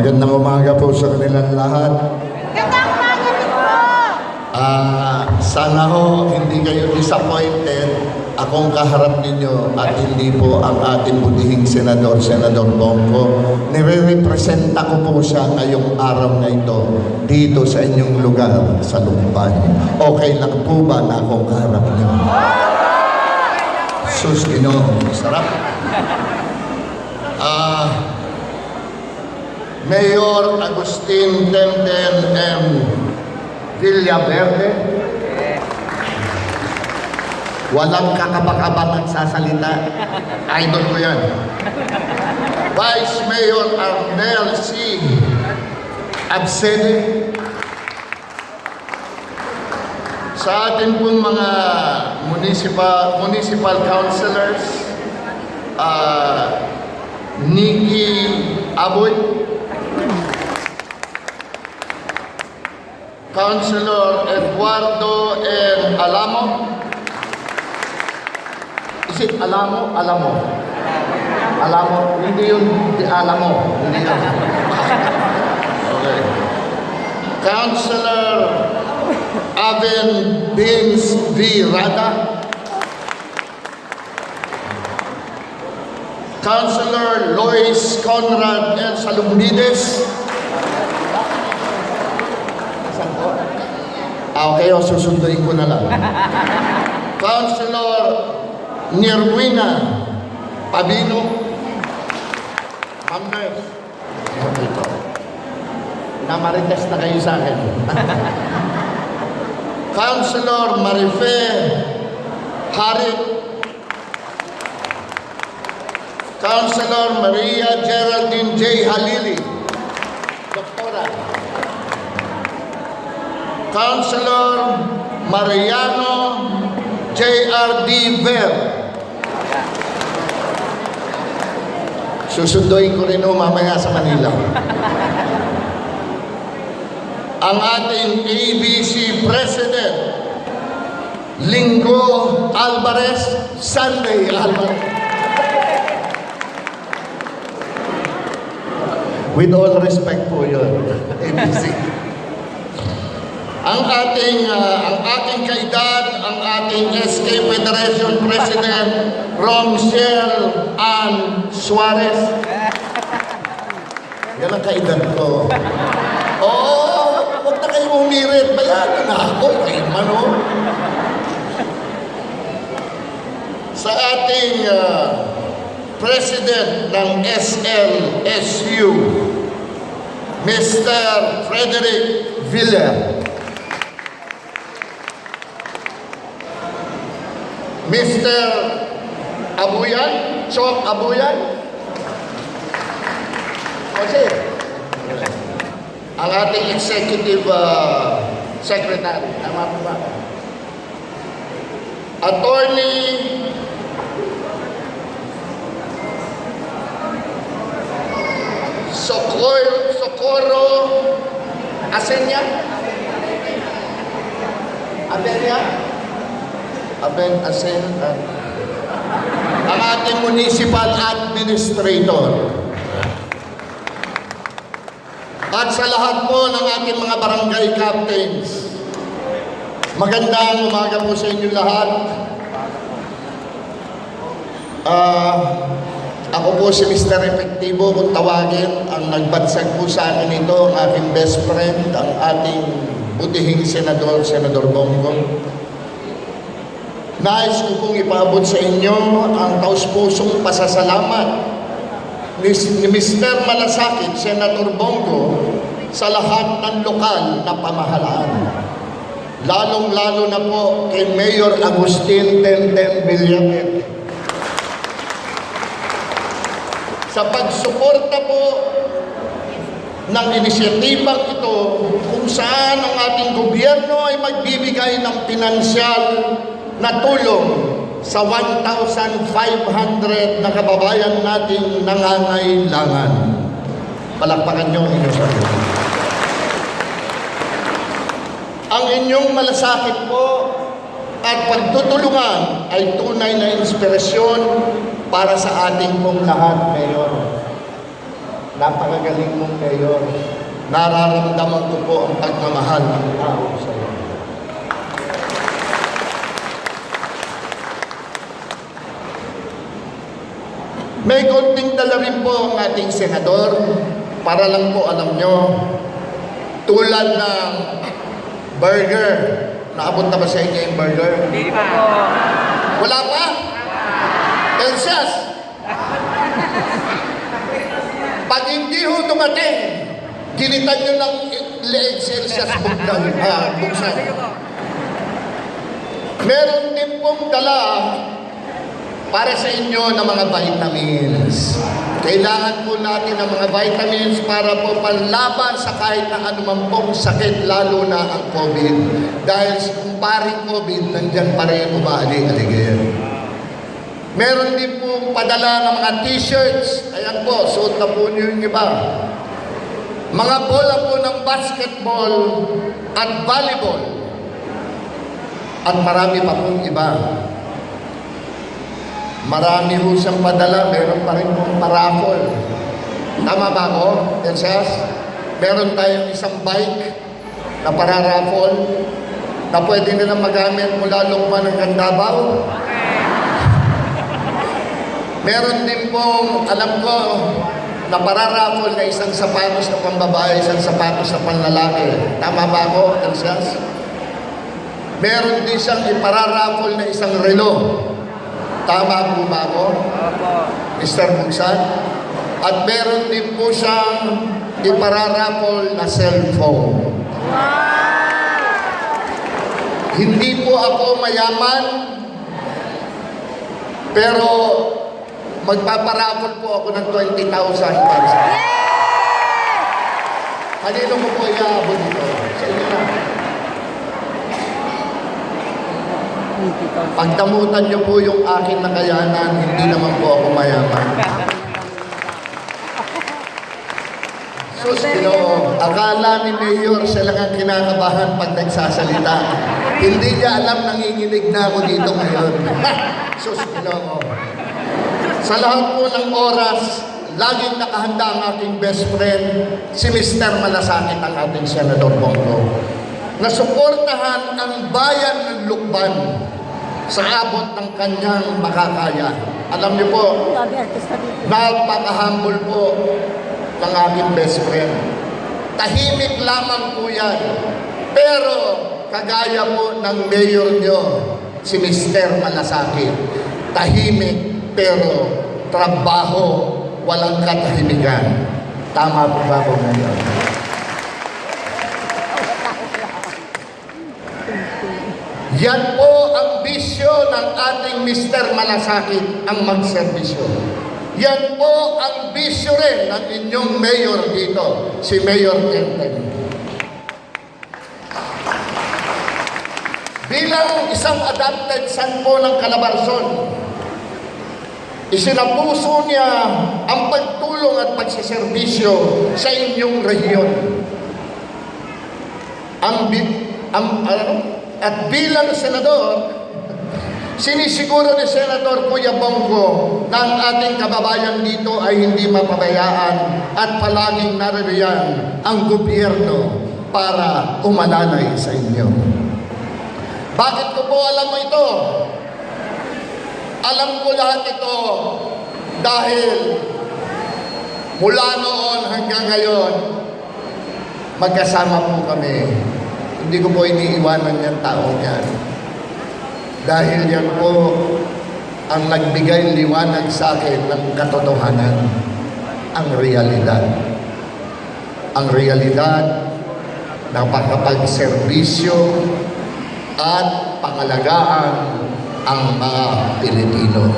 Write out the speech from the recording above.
Magandang umaga po sa kanilang lahat. Gandang umaga po! Ah, sana ho hindi kayo disappointed akong kaharap ninyo at hindi po ang ating butihing senador, Senador Bongo. Nire-representa ko po siya ngayong araw na ito dito sa inyong lugar sa Lumban. Okay lang po ba na akong kaharap niyo? Sus, Ginoo, sarap. Ah, Mayor Agustin Tenden M. Villaverde. Walang kakabakabang nagsasalita. Idol ko yan. Vice Mayor Arnel C. Absede. Sa atin pong mga municipal, municipal councilors, ah, Nikki Aboy, Councilor Eduardo N. Alamo. Is it Alamo? Alamo. Alamo. Hindi yun di Alamo. Hindi yun. okay. Councilor Aven Bins V. Rada. Councilor Lois Conrad L. Salumbides. Saan po? Ah, okay, o, susunduin ko na lang. Councilor Nirwina Pabino. Ma'am. Namarites na kayo sa akin. Councilor Marife Harit. Councilor Maria Geraldine J. Halili. Doktora. Councilor Mariano J.R.D. Ver. Susunduin ko rin mamaya sa Manila. Ang ating ABC President, Linggo Alvarez, Sunday Alvarez. With all respect po yun, ABC. Ang ating ah, ang ating kaedad, ang ating SK Federation President Romsel Ann Suarez. Yan ang kaedad ko. Oo, huwag na kayong umirit. Bayaran na ako. Kayo naman, oh. Sa ating ah, President ng SLSU, Mr. Frederick Villa. Mr. Abuyan, Chok Abuyan. Kasi, ang ating executive uh, secretary, tama po ba? Attorney Socorro, Socorro Asenya? Abenya? Aben Asen, uh, ang ating municipal administrator. At sa lahat po ng ating mga barangay captains, magandang umaga po sa inyo lahat. Ah, ako po si Mr. Efectivo kung tawagin. Ang nagbansag po sa akin ito, ang aking best friend, ang ating butihing senador, Senador Bongo. Nais ko pong ipaabot sa inyo ang taus-pusong pasasalamat ni ni Mr. Malasakit, Senator Bongo, sa lahat ng lokal na pamahalaan. Lalong-lalo na po kay Mayor Agustin Tenden Villanueva. Sa pagsuporta po ng inisyatibang ito kung saan ang ating gobyerno ay magbibigay ng pinansyal na tulong sa 1,500 na kababayan nating nangangailangan. Palakpakan niyo ang inyong sarili. Ang inyong malasakit po at pagtutulungan ay tunay na inspirasyon para sa ating pong lahat, Mayor. Napakagaling mong mayor. Nararamdaman ko po ang pagmamahal ng tao sa iyo. May konting dala rin po ang ating senador para lang po alam nyo tulad ng burger. Naabot na ba sa inyo yung burger? Hindi pa. Wala pa? Elsas! Pag hindi ho dumating, gilitan nyo ng leeg si Elsas buksan. Ah, buksan. Meron din pong dala para sa inyo ng mga vitamins. Kailangan po natin ng mga vitamins para po panlaban sa kahit na anumang pong sakit, lalo na ang COVID. Dahil kung paring COVID, nandyan pa rin umaali-aligid. Meron din po padala ng mga t-shirts. Ayan po, suot na po niyo yung iba. Mga bola po ng basketball at volleyball. At marami pa pong iba. Marami ho siyang padala, meron pa rin pong paraffol. Tama ba ako, Elsas? Meron tayong isang bike na pararaffol na pwede nilang magamit mula Lukman hanggang Davao. Meron din pong, alam ko, na pararaffle na isang sapatos na pambabae, isang sapatos na panlalaki. Tama ba ako, Elsas? Meron din siyang ipararaffle na isang relo. Tama po ba ako? Opo. Mr. Bugsan. At meron din po siyang ipararapol na cellphone. Hindi po ako mayaman, pero magpaparapol po ako ng 20,000 para sa Kanino mo po iaabot ito? Sa inyo na. Pagdamutan niyo po yung akin na kayanan, hindi naman po ako mayaman. Sus, Ginoo, akala ni Mayor siya lang ang kinakabahan pag nagsasalita. Hindi niya alam nanginginig na ako dito ngayon. Sus, Ginoo. Sa lahat po ng oras, laging nakahanda ang aking best friend, si Mr. Malasakit, ang ating Senador Bongo, na suportahan ang bayan ng Lukban sa abot ng kanyang makakaya. Alam niyo po, Napaka-humble po ng aking best friend. Tahimik lamang po yan. Pero kagaya po ng mayor nyo, si Mr. Malasakit. Tahimik pero trabaho, walang katahimikan. Tama po ba po ngayon? Yan po ang bisyo ng ating Mr. Malasakit, ang magserbisyo. Yan po ang bisyo rin ng inyong mayor dito, si Mayor Tenten. Bilang isang adopted son po ng Calabarzon, isinapuso niya ang pagtulong at pagsiservisyo sa inyong rehiyon. Ang, ang ano, at bilang senador, sinisiguro ni Senator Kuya Bongo na ang ating kababayan dito ay hindi mapabayaan at palaging naririyan ang gobyerno para umalalay sa inyo. Bakit ko po alam mo ito? Alam ko lahat ito dahil mula noon hanggang ngayon, magkasama po kami. Hindi ko po iniiwanan yung taong yan. Dahil yan po ang nagbigay liwanag sa akin ng katotohanan, ang realidad. Ang realidad na makapagserbisyo at pangalagaan ang mga Pilipino.